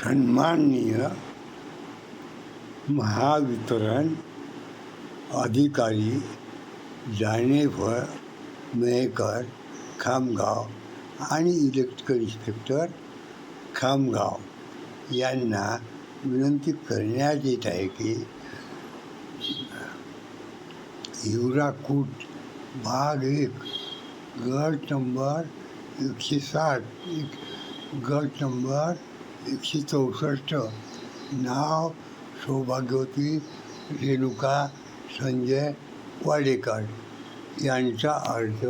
सन्माननीय महावितरण अधिकारी जानेफळ मेहकर खामगाव आणि इलेक्ट्रिकल इन्स्पेक्टर खामगाव यांना विनंती करण्यात येत आहे की हिवराकूट भाग एक गट नंबर एकशे साठ एक गट नंबर एकशे चौसष्ट. नाव सौभाग्यवती रेणुका संजय वाडेकर. यांचा अर्ज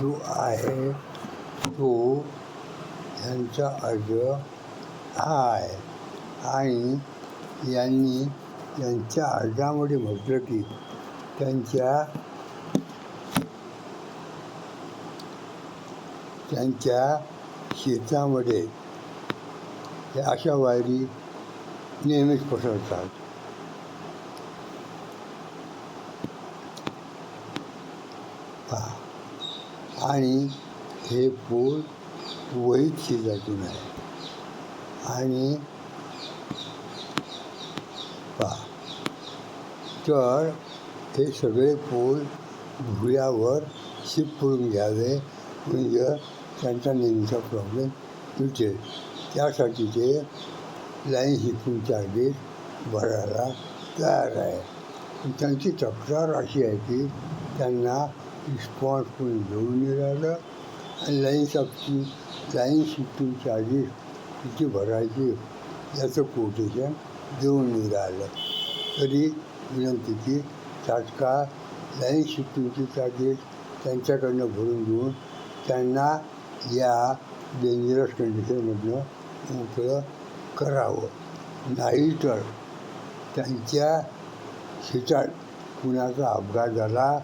जो आहे तो यांचा अर्ज हा आहे आणि यांनी यांच्या अर्जामध्ये म्हटलं की त्यांच्या त्यांच्या शेतामध्ये हे अशा वायरी नेहमीच पसरतात. आणि हे पूल वहीत शिजातून आहे आणि पा तर हे सगळे पूल भुयावर शिफ्ट करून घ्यावे. म्हणजे त्यांचा नेहमीचा प्रॉब्लेम सुटेल त्यासाठी ते लाईन शिफ्टिंग चार्जेस भरायला तयार आहे. त्यांची तक्रार अशी आहे की त्यांना रिस्पॉन्स कोणी देऊन नाही राहिलं आणि line shifting line shifting charges किती भरायचे याचं कोटेशन देऊन नाही राहिलं. तरी विनंती की तात्काळ लाईन शिफ्टिंगचे चार्जेस त्यांच्याकडनं भरून देऊन त्यांना या डेंजरस कंडिशनमधनं मोकळं करावं. नाही तर त्यांच्या शेतात कुणाचा अपघात झाला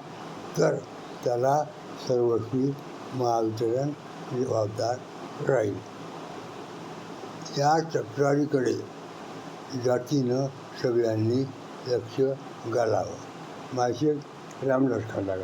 तर त्याला सर्वस्वी महावितरण जबाबदार राहील. या तक्रारीकडे जातीनं सगळ्यांनी लक्ष घालावं. माझे रामदास खंडागळ